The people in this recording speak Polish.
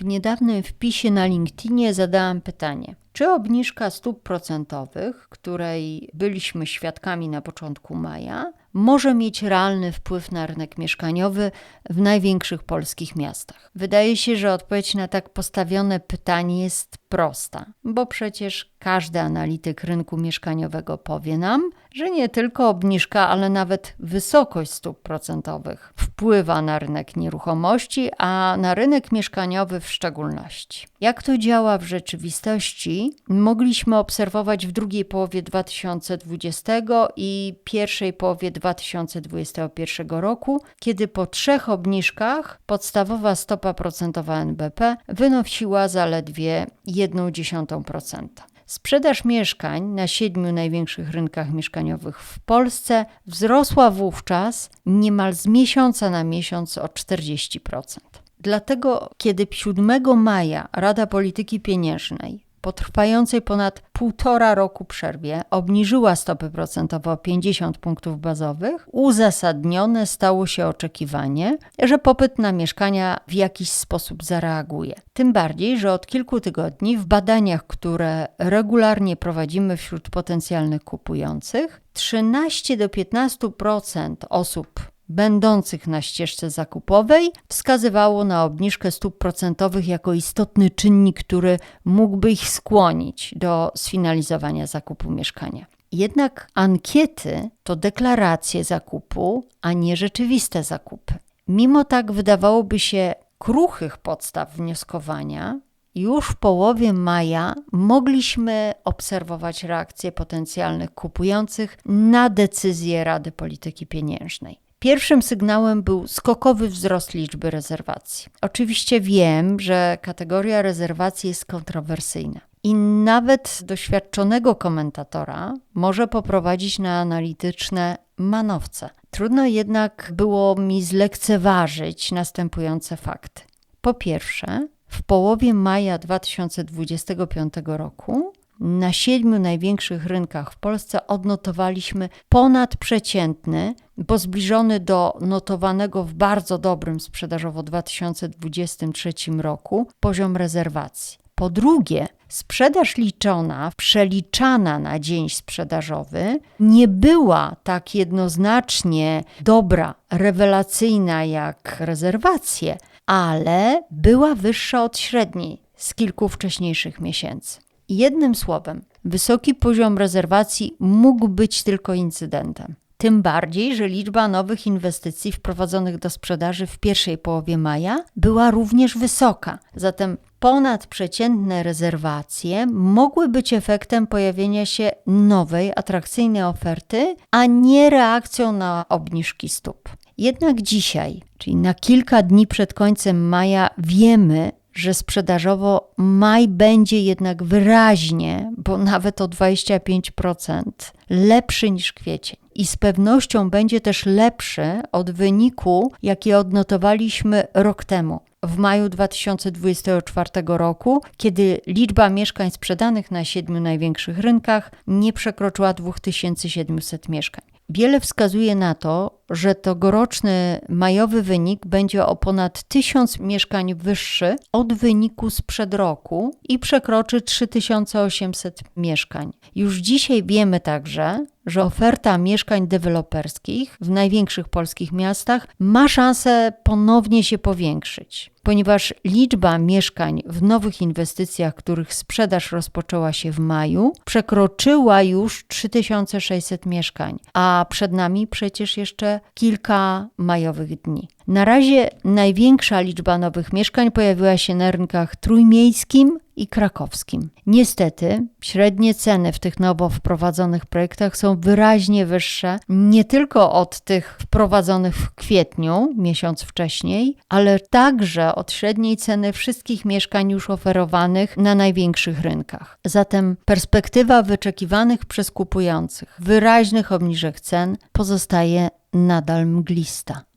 W niedawnym wpisie na LinkedInie zadałam pytanie: czy obniżka stóp procentowych, której byliśmy świadkami na początku maja, może mieć realny wpływ na rynek mieszkaniowy w największych polskich miastach? Wydaje się, że odpowiedź na tak postawione pytanie jest prosta, bo przecież każdy analityk rynku mieszkaniowego powie nam, że nie tylko obniżka, ale nawet wysokość stóp procentowych wpływa na rynek nieruchomości, a na rynek mieszkaniowy w szczególności. Jak to działa w rzeczywistości, mogliśmy obserwować w drugiej połowie 2020 i pierwszej połowie 2021 roku, kiedy po trzech obniżkach podstawowa stopa procentowa NBP wynosiła zaledwie 0,1%. Sprzedaż mieszkań na siedmiu największych rynkach mieszkaniowych w Polsce wzrosła wówczas niemal z miesiąca na miesiąc o 40%. Dlatego, kiedy 7 maja Rada Polityki Pieniężnej po trwającej ponad półtora roku przerwie obniżyła stopy procentowe o 50 punktów bazowych, uzasadnione stało się oczekiwanie, że popyt na mieszkania w jakiś sposób zareaguje. Tym bardziej, że od kilku tygodni w badaniach, które regularnie prowadzimy wśród potencjalnych kupujących, 13 do 15% osób będących na ścieżce zakupowej wskazywało na obniżkę stóp procentowych jako istotny czynnik, który mógłby ich skłonić do sfinalizowania zakupu mieszkania. Jednak ankiety to deklaracje zakupu, a nie rzeczywiste zakupy. Mimo tak wydawałoby się kruchych podstaw wnioskowania, już w połowie maja mogliśmy obserwować reakcje potencjalnych kupujących na decyzję Rady Polityki Pieniężnej. Pierwszym sygnałem był skokowy wzrost liczby rezerwacji. Oczywiście wiem, że kategoria rezerwacji jest kontrowersyjna. I nawet doświadczonego komentatora może poprowadzić na analityczne manowce. Trudno jednak było mi zlekceważyć następujące fakty. Po pierwsze, w połowie maja 2025 roku na siedmiu największych rynkach w Polsce odnotowaliśmy ponadprzeciętny, bo zbliżony do notowanego w bardzo dobrym sprzedażowo 2023 roku poziom rezerwacji. Po drugie, sprzedaż liczona, przeliczana na dzień sprzedażowy, nie była tak jednoznacznie dobra, rewelacyjna jak rezerwacje, ale była wyższa od średniej z kilku wcześniejszych miesięcy. Jednym słowem, wysoki poziom rezerwacji mógł być tylko incydentem. Tym bardziej, że liczba nowych inwestycji wprowadzonych do sprzedaży w pierwszej połowie maja była również wysoka. Zatem ponadprzeciętne rezerwacje mogły być efektem pojawienia się nowej, atrakcyjnej oferty, a nie reakcją na obniżki stóp. Jednak dzisiaj, czyli na kilka dni przed końcem maja, wiemy, że sprzedażowo maj będzie jednak wyraźnie, bo nawet o 25% lepszy niż kwiecień. I z pewnością będzie też lepszy od wyniku, jaki odnotowaliśmy rok temu. W maju 2024 roku, kiedy liczba mieszkań sprzedanych na siedmiu największych rynkach nie przekroczyła 2700 mieszkań. Wiele wskazuje na to, że tegoroczny majowy wynik będzie o ponad 1000 mieszkań wyższy od wyniku sprzed roku i przekroczy 3800 mieszkań. Już dzisiaj wiemy także, że oferta mieszkań deweloperskich w największych polskich miastach ma szansę ponownie się powiększyć, ponieważ liczba mieszkań w nowych inwestycjach, których sprzedaż rozpoczęła się w maju, przekroczyła już 3600 mieszkań, a przed nami przecież jeszcze kilka majowych dni. Na razie największa liczba nowych mieszkań pojawiła się na rynkach trójmiejskim i krakowskim. Niestety, średnie ceny w tych nowo wprowadzonych projektach są wyraźnie wyższe nie tylko od tych wprowadzonych w kwietniu, miesiąc wcześniej, ale także od średniej ceny wszystkich mieszkań już oferowanych na największych rynkach. Zatem perspektywa wyczekiwanych przez kupujących wyraźnych obniżek cen pozostaje nadal mglista.